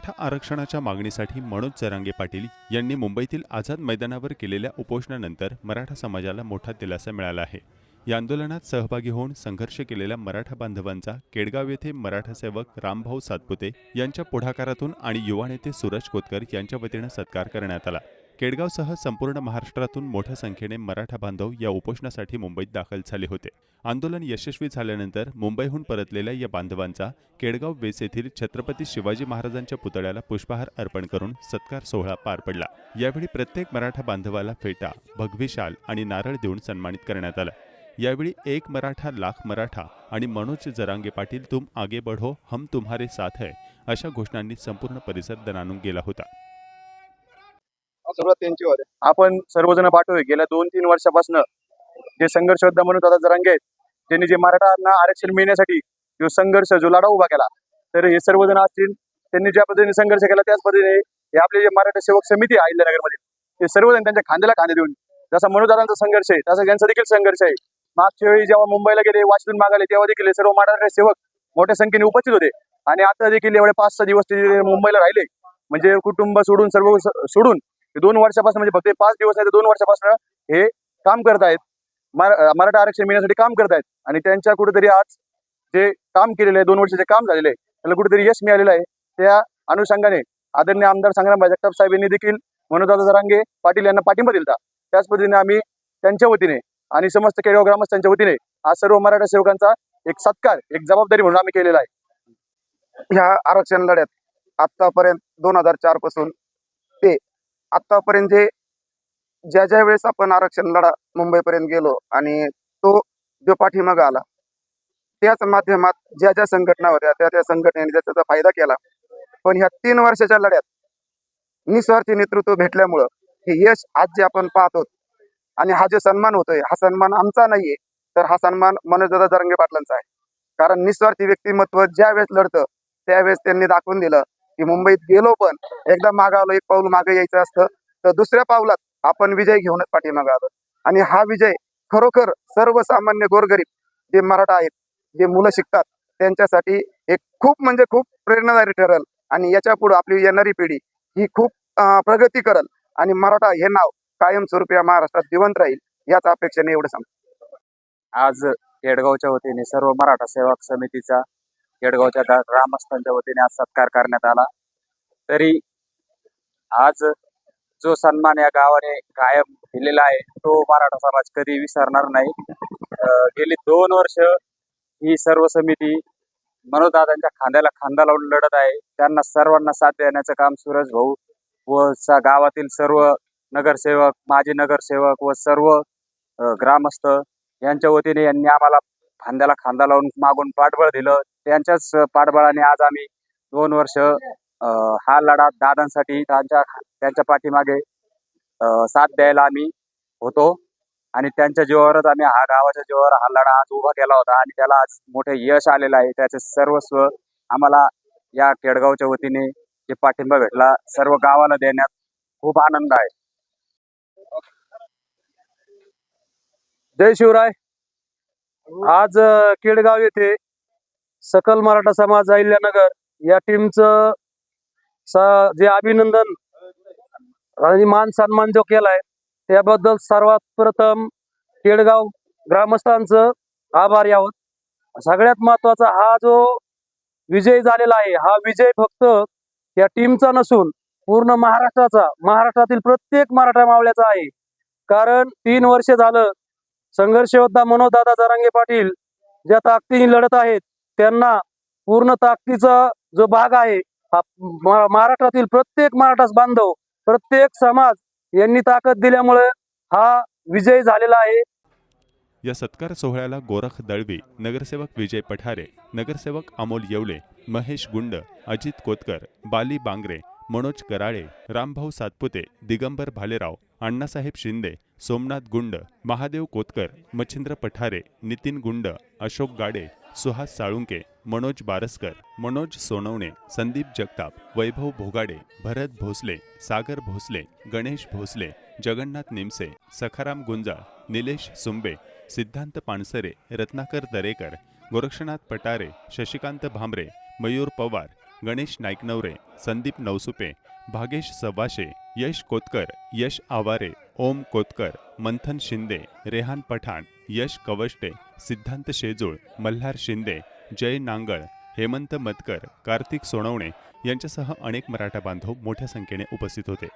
मराठा आरक्षणाच्या मागणीसाठी मनोज जरांगे पाटील यांनी मुंबईतील आझाद मैदानावर केलेल्या उपोषणानंतर मराठा समाजाला मोठा दिलासा मिळाला आहे. या आंदोलनात सहभागी होऊन संघर्ष केलेल्या मराठा बांधवांचा केडगाव येथे मराठा सेवक रामभाऊ सातपुते यांच्या पुढाकारातून आणि युवा नेते सूरज कोतकर यांच्या वतीनं सत्कार करण्यात आला. केडगावसह संपूर्ण महाराष्ट्रातून मोठ्या संख्येने मराठा बांधव या उपोषणासाठी मुंबईत दाखल झाले होते. आंदोलन यशस्वी झाल्यानंतर मुंबईहून परतलेल्या या बांधवांचा केडगाव वेस येथील छत्रपती शिवाजी महाराजांच्या पुतळ्याला पुष्पहार अर्पण करून सत्कार सोहळा पार पडला. यावेळी प्रत्येक मराठा बांधवाला फेटा भगवी शाल आणि नारळ देऊन सन्मानित करण्यात आला. यावेळी एक मराठा लाख मराठा आणि मनोज जरांगे पाटील तुम आगे बढो हम तुम्हारे साथ है अशा घोषणांनी संपूर्ण परिसर दणानून गेला होता. सुरुवात त्यांची होते. आपण सर्वजण पाठवूया. गेल्या दोन तीन वर्षापासून जे संघर्ष योद्धा म्हणून आता जरांगे आहेत त्यांनी जे मराठांना आरक्षण मिळण्यासाठी जो संघर्ष जो लढा उभा केला तर हे सर्वजण असतील त्यांनी ज्या पद्धतीने संघर्ष केला त्याच पद्धतीने हे आपले जे मराठा सेवक समिती आहे अहिल्यानगरमध्ये ते सर्वजण त्यांच्या खांद्याला खांदे देऊन जसा मनोदारांचा संघर्ष आहे तसा त्यांचा देखील संघर्ष आहे. मागच्या वेळी जेव्हा मुंबईला गेले वाचून मागाले तेव्हा देखील सर्व मराठा सेवक मोठ्या संख्येने उपस्थित होते. आणि आता देखील एवढे पाच सहा दिवस ते मुंबईला राहिले. म्हणजे कुटुंब सोडून सर्व सोडून ते दोन वर्षापासून म्हणजे फक्त पाच दिवस आहे ते दोन वर्षापासून हे काम करत आहेत. मराठा आरक्षण मिळण्यासाठी काम करत आहेत. आणि त्यांच्या कुठेतरी आज जे काम केलेलं आहे दोन वर्षाचे काम झालेलं आहे त्याला कुठेतरी यश मिळालेलं आहे. त्या अनुषंगाने आदरणीय आमदार संग्राम जगताप साहेब यांनी देखील मनोजदादा जरांगे पाटील यांना पाठिंबा दिला त्याच पद्धतीने आम्ही त्यांच्या वतीने आणि समस्त केळगाव ग्रामस्थांच्या वतीने आज सर्व मराठा सेवकांचा एक सत्कार एक जबाबदारी म्हणून आम्ही केलेला आहे. ह्या आरक्षण लढ्यात आतापर्यंत दोन हजार चारपासून ते आतापर्यंत जे ज्या ज्या वेळेस आपण आरक्षण लढा मुंबईपर्यंत गेलो आणि तो जो पाठीमागा आला त्याच माध्यमात ज्या ज्या संघटना होत्या त्या त्या संघटनेने त्याचा फायदा केला. पण ह्या तीन वर्षाच्या लढ्यात निस्वार्थी नेतृत्व भेटल्यामुळं हे यश आज जे आपण पाहतो आणि हा जो सन्मान होतोय हा सन्मान आमचा नाहीये तर हा सन्मान मनोजदादा जरंगे पाटलांचा आहे. कारण निस्वार्थी व्यक्तिमत्व ज्या वेळेस लढतं त्यावेळेस त्यांनी दाखवून दिलं की मुंबईत गेलो पण एकदा मागावलो एक पाऊल मागे यायचं असतं तर दुसऱ्या पावलात आपण विजय घेऊनच पाठीमागं आलो. आणि हा विजय खरोखर सर्वसामान्य गोरगरीब जे मराठा आहेत जे मुलं शिकतात त्यांच्यासाठी एक खूप म्हणजे खूप प्रेरणादायी ठरेल. आणि याच्यापुढे आपली येणारी पिढी ही खूप प्रगती करल. आणि मराठा हे नाव कायमस्वरूपी या महाराष्ट्रात जिवंत राहील याच अपेक्षेने एवढं सांगतो. आज येडगावच्या वतीने सर्व मराठा सेवक समितीचा केडगावच्या ग्रामस्थांच्या वतीने आज सत्कार करण्यात आला. तरी आज जो सन्मान या गावाने कायम दिलेला आहे तो मराठा समाज कधी विसरणार नाही. गेली दोन वर्ष ही सर्व समिती मनोदादांच्या खांद्याला खांदा लावून लढत आहे. त्यांना सर्वांना साथ देण्याचं काम सूरज भाऊ व गावातील सर्व नगरसेवक माजी नगरसेवक व सर्व ग्रामस्थ यांच्या वतीने यांनी आम्हाला खांद्याला खांदा लावून मागून पाठबळ दिलं. त्यांच्याच पाठबळाने आज आम्ही दोन वर्ष हा लढा दादांसाठी त्यांच्या त्यांच्या पाठीमागे साथ द्यायला आम्ही होतो. आणि त्यांच्या जीवावरच आम्ही हा गावाच्या जीवावर हा लढा आज उभा केला होता. आणि त्याला आज मोठे यश आलेलं आहे. त्याचे सर्वस्व आम्हाला या केडगावच्या वतीने जे पाठिंबा भेटला. सर्व गावाला देण्यात खूप आनंद आहे. जय शिवराय. आज केडगाव येथे सकल मराठा समाज अहिल्यानगर या टीमचं स- जे अभिनंदन आणि मान सन्मान जो केलाय त्याबद्दल सर्वात प्रथम केडगाव ग्रामस्थांचं आभार यावं. सगळ्यात महत्त्वाचा हा जो विजय झालेला आहे हा विजय फक्त या टीमचा नसून पूर्ण महाराष्ट्राचा महाराष्ट्रातील प्रत्येक मराठा मावळ्याचा आहे. कारण तीन वर्ष झालं संघर्ष योद्धा मनोजदादा जरांगे पाटील ज्या ताकदीने लढत आहेत त्यांना पूर्ण ताकदीचा जो भाग आहे हा महाराष्ट्रातील प्रत्येक मराठा बांधव प्रत्येक समाज यांनी ताकद दिल्यामुळे हा विजय झालेला आहे. या सत्कार सोहळ्याला गोरख दळवी नगरसेवक विजय पठारे नगरसेवक अमोल येवले महेश गुंड अजित कोतकर बाली बांगरे मनोज कराळे रामभाऊ सातपुते दिगंबर भालेराव अण्णासाहेब शिंदे सोमनाथ गुंड महादेव कोतकर मच्छिंद्र पठारे नितीन गुंड अशोक गाडे सुहास साळुंके मनोज बारसकर मनोज सोनवणे संदीप जगताप वैभव भोगाडे भरत भोसले सागर भोसले गणेश भोसले जगन्नाथ निमसे सखाराम गुंजाळ निलेश सुंबे सिद्धांत पानसरे रत्नाकर दरेकर गोरक्षनाथ पटारे शशिकांत भांबरे मयूर पवार गणेश नाईकनवरे संदीप नवसुपे भागेश सवाशे यश कोतकर यश आवारे ओम कोतकर मंथन शिंदे रेहान पठाण यश कवष्टे सिद्धांत शेजूळ मल्हार शिंदे जय नांगळ हेमंत मतकर कार्तिक सोनवणे यांच्यासह अनेक मराठा बांधव मोठ्या संख्येने उपस्थित होते.